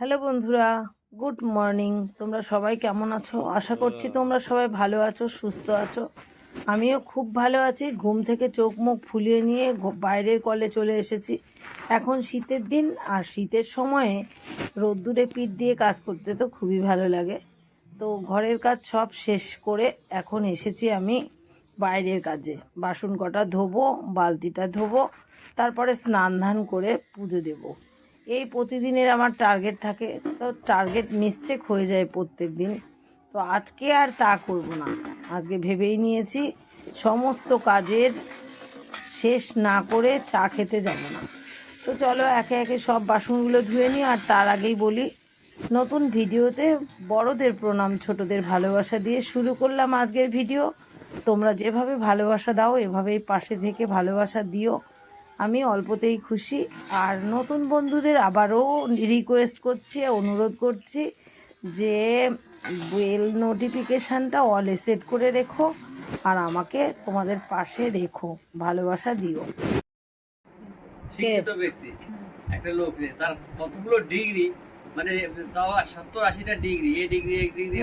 Hello বন্ধুরা good morning. তোমরা সবাই কেমন আছো? আশা করছি তোমরা সবাই ভালো আছো সুস্থ আছো। আমিও খুব ভালো আছি। ঘুম থেকে চোখ মুখ ফুলিয়ে নিয়ে বাইরের কলে চলে এসেছি। এখন শীতের দিন আর শীতের সময়ে রোদ্দুরে পিঠ দিয়ে কাজ করতে তো খুবই ভালো লাগে। তো ঘরের কাজ সব শেষ করে এখন এসেছি আমি বাইরের কাজে। বাসন কটা ধোবো বালতিটা ধোবো তারপরে স্নান ধান করে পুজো দেবো। এই প্রতিদিনের আমার টার্গেট থাকে। তো টার্গেট মিস্টেক হয়ে যায় প্রত্যেক দিন তো আজকে আর তা করব না। আজকে ভেবেই নিয়েছি সমস্ত কাজের শেষ না করে চা খেতে যাব না। তো চলো একে একে সব বাসনগুলো ধুয়ে নিই আর তার আগেই বলি, নতুন ভিডিওতে বড়দের প্রণাম, ছোটদের ভালোবাসা দিয়ে শুরু করলাম আজকের ভিডিও। তোমরা যেভাবে ভালোবাসা দাও, এভাবেই পাশে থেকে ভালোবাসা দিও। আমি অল্পতেই খুশি। আর নতুন বন্ধুদের আবারও রিকোয়েস্ট করছি অনুরোধ করছি যে বেল নোটিফিকেশানটা অলে সেট করে রেখো আর আমাকে তোমাদের পাশে রেখো ভালোবাসা দিও। শিক্ষিত ব্যক্তি একটা লোক তার কতগুলো ডিগ্রি মানে তাও সত্তর আশিটা ডিগ্রি এ ডিগ্রি এই ডিগ্রি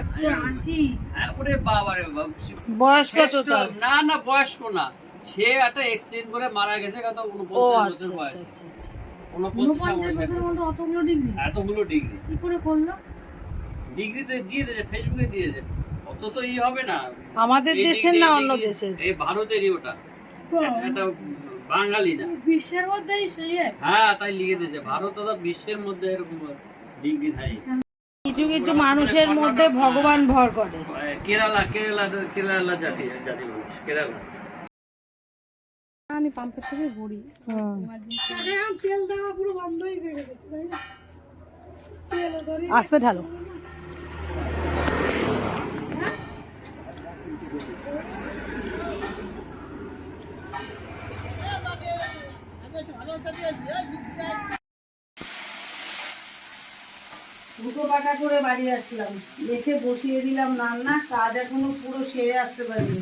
হ্যাঁ। বাবা রে বাবা বয়স কত শ্রেষ্ঠ- তার। না না বয়স্ক না। সে একটা অ্যাক্সিডেন্ট করে মারা গেছে কত ও উনপঞ্চাশ আচ্ছা বছর বয়স। উনপঞ্চাশ উনপঞ্চাশ বছর বছরের মধ্যে অতগুলো ডিগ্রি এতগুলো ডিগ্রি কি করে করল? ডিগ্রি দিয়ে দিয়েছে ফেসবুকে দিয়েছে। অত তো ই হবে না। আমাদের দেশের না অন্য দেশের? এই ভারতেরই ওটা। এটা বাঙালি না। বিশ্বের এক। হ্যাঁ তাই লিখে দিয়েছে। ভারত তো বিশ্বের মধ্যে এরকম ডিগ্রি থাকে কিছু কিছু মানুষের মধ্যে ভগবান ভর করে। কেরালা কেরালা কেরালা জাতি জাতি মানুষ কেরালা। আমি পাম্পের থেকে ঘুরি। তেল দেওয়া পুরো বন্ধই হয়ে গেছে আস্তে ঢালো। দুটো পাটা করে বাড়ি আসলাম। এসে বসিয়ে দিলাম রান্না কাজ এখনও পুরো সেরে আসতে পারিনি।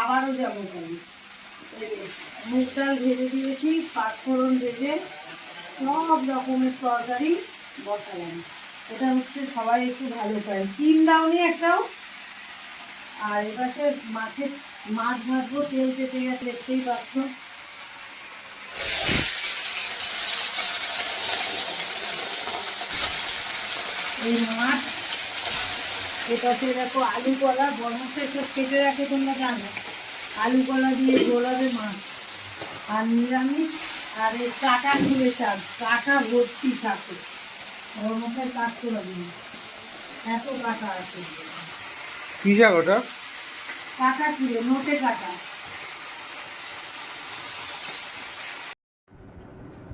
আবারও যাব কাজে মুগ ডাল ভেজে দিয়েছি পাঁচফোড়ন ভেজে সব রকমের তরকারি বসালাম। এটা হচ্ছে সবাই একটু ভালো পায়। সিম দাওনি একটাও। আর এপাশে মাছের মাছ ভাজবো, তেল চেপে গেছে, দেখতেই পাচ্ছ। এই মাছ এপাশে দেখো আলু কলা বরমাসে সব কেটে রাখে তোমরা জানো। আলু কলা দিয়ে গোলাবে মাছ। আর নিরামিষ আর এই কাটা খুলে শাক কাটা ভর্তি থাকে ওর মধ্যে কাটতে হবে না এত কাটা আছে। কি শাক ওটা? কাটা খুলে নোটে কাটা।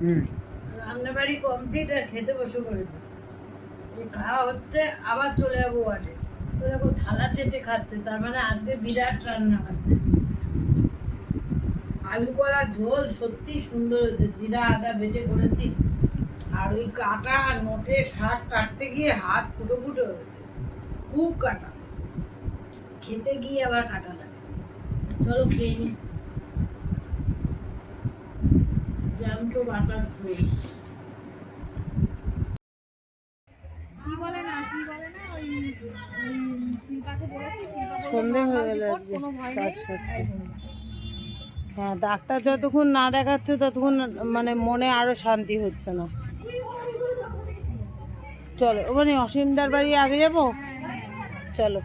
হুম। রান্নাবাড়ি কমপ্লিট আর খেতে বসে পড়েছে। এই খাওয়া হচ্ছে আবার চলে যাব ওয়ার্ডে। তো দেখো থালা চেটে খাচ্ছে তার মানে আজকে বিরাট রান্না আছে আলু কলা ঝোল সত্যি সুন্দর হয়েছে। জিরা আদা বেটে করেছি। আর ওই কাটা আর নোটে শাক কাটতে গিয়ে হাত ফুটো ফুটো হয়েছে। খুব কাটা। খেতে গিয়ে আবার কাটা লাগে। চলো খেয়ে নি। জ্যান্ত বাটার ঝোল সন্ধে হয়ে গেল আজকে কাজ। হ্যাঁ ডাক্তার যতক্ষণ না দেখাচ্ছে ততক্ষণ মানে মনে আরও শান্তি হচ্ছে না। চলো, ওখানে অসীমদার বাড়ি আগে যাব? চলো।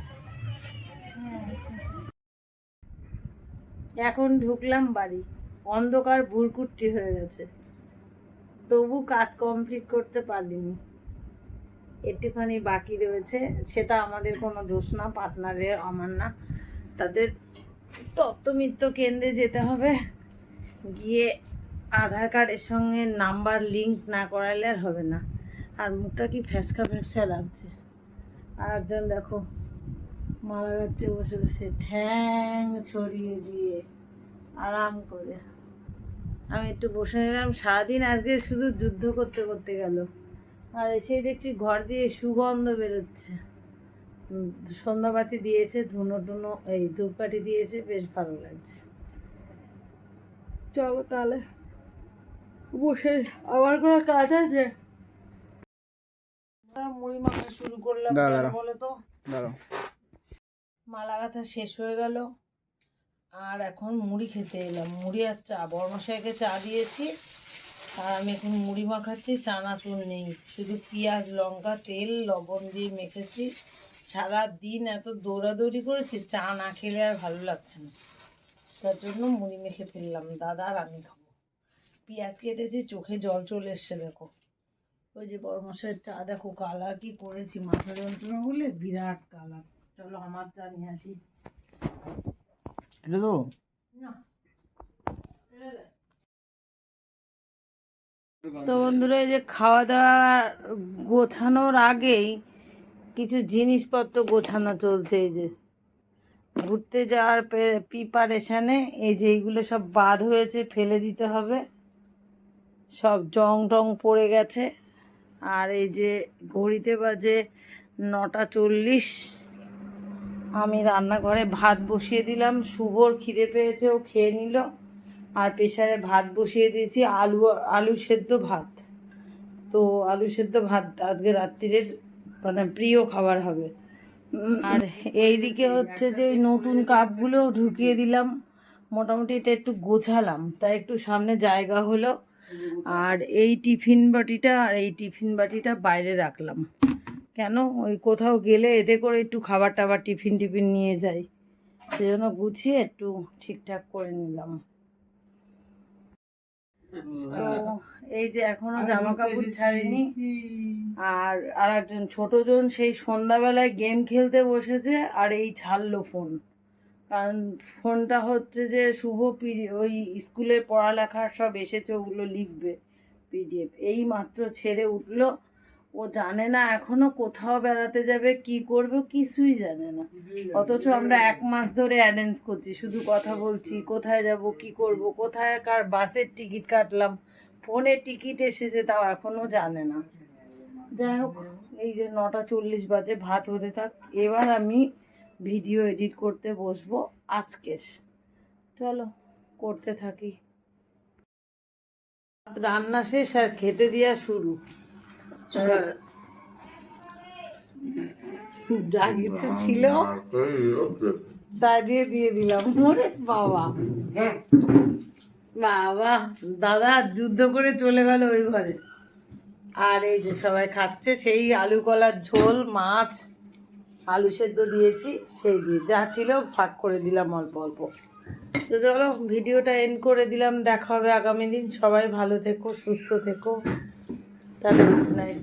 এখন ঢুকলাম বাড়ি। অন্ধকার ভুরকুট্টি হয়ে গেছে। তবু কাজ কমপ্লিট করতে পারিনি। একটুখানি বাকি রয়েছে। সেটা আমাদের কোনো দোষ না পার্টনারের আমার না তাদের তত্ত্বমিত্র কেন্দ্রে যেতে হবে। গিয়ে আধার কার্ডের সঙ্গে নাম্বার লিঙ্ক না করালে আর হবে না। আর মুখটা কি ফ্যাসকা ফ্যাসকা লাগছে। আর একজন দেখো, মারা যাচ্ছে বসে বসে, ঠ্যাং ছড়িয়ে দিয়ে, আরাম করে। আমি একটু বসে নিলাম সারাদিন আজকে শুধু যুদ্ধ করতে করতে গেল। আর এসে দেখছি ঘর দিয়ে সুগন্ধ বেরোচ্ছে। সন্ধ্যাবাতি দিয়েছে ধুনো টুনো এই ধূপকাঠি দিয়েছে বেশ ভালো লাগছে। চলো তাহলে বসে আবার কোনো কাজ আছে? শুরু করলাম দাঁড়া, কেন দাঁড়া। বলো তো? মালা গাথা শেষ হয়ে গেল। আর এখন মুড়ি খেতে এলাম। মুড়ি আর চা বর্মশাইকে চা দিয়েছি। আর আমি এখন মুড়ি মাখাচ্ছি চানাচুর নেই। শুধু পেঁয়াজ লঙ্কা তেল লবণ দিয়ে মেখেছি। সারা দিন এত দৌড়াদৌড়ি করেছি চা না খেলে আর ভালো লাগছে না। তার জন্য মুড়ি মেখে ফেললাম। দাদা আর আমি খাব। পেঁয়াজ কেটেছি চোখে জল চলে এসছে দেখো। ওই যে বর্মশাইয়ের চা দেখো কালার কি করেছি মাথা যন্ত্রণা হলে বিরাট কালার চলো আমার চা নিয়ে আসি। না। তো বন্ধুরা এই যে খাওয়া দাওয়া গোছানোর আগেই কিছু জিনিসপত্র গোছানো চলছে এই যে। ঘুরতে যাওয়ার প্রিপারেশানে এই যে এইগুলো সব বাদ হয়েছে, ফেলে দিতে হবে। সব জং টং পড়ে গেছে। আর এই যে ঘড়িতে বাজে নটা চল্লিশ। আমি রান্নাঘরে ভাত বসিয়ে দিলাম। শুভর খিদে পেয়েছে, ও খেয়ে নিল। আর প্রেশারে ভাত বসিয়ে দিয়েছি, আলু আলু সেদ্ধ ভাত। তো আলু সেদ্ধ ভাত আজকে রাত্রিরের মানে প্রিয় খাবার হবে। আর এই দিকে হচ্ছে যে ওই নতুন কাপগুলো ঢুকিয়ে দিলাম। মোটামুটি এটা একটু গোছালাম তাই একটু সামনে জায়গা হলো। আর এই টিফিন বাটিটা আর এই টিফিন বাটিটা বাইরে রাখলাম। কেন? ওই কোথাও গেলে এতে করে একটু খাবার টাবার টিফিন টিফিন নিয়ে যাই। সেজন্য গুছিয়ে একটু ঠিকঠাক করে নিলাম। তো এই যে এখনও জামা কাপড় ছাড়িনি আর আর একজন ছোটজন সেই সন্ধ্যাবেলায় গেম খেলতে বসেছে আর এই ছাড়লো ফোন। কারণ ফোনটা হচ্ছে যে শুভ ওই স্কুলে পড়ালেখার সব এসেছে ওগুলো লিখবে পিডিএফ। এই মাত্র ছেড়ে উঠল ও জানে না এখনও কোথাও বেড়াতে যাবে, কি করবে কিছুই জানে না। অথচ আমরা এক মাস ধরে অ্যারেঞ্জ করছি, শুধু কথা বলছি, কোথায় যাব, কি করব, কোথায় কার বাসের টিকিট কাটলাম ফোনে টিকিট এসেছে, তাও এখনও জানে না। যাই হোক, এই যে নটা চল্লিশ বাজে, ভাত হতে থাক, এবার আমি ভিডিও এডিট করতে বসবো আজকে। চলো, করতে থাকি। রান্না শেষ আর খেতে দেওয়া শুরু। যা কিছু ছিল তা দিয়ে দিয়ে দিলাম। ওরে বাবা। বাবা, দাদা যুদ্ধ করে চলে গেল ওই ঘরে। আর এই যে সবাই খাচ্ছে, সেই আলু কলার ঝোল, মাছ, আলু সেদ্ধ দিয়েছি, সেই দিয়ে যা ছিল ফাঁক করে দিলাম অল্প অল্প। তো চলো, ভিডিওটা এন্ড করে দিলাম। দেখা হবে আগামী দিন। সবাই ভালো থেকো, সুস্থ থেকো। Tata good night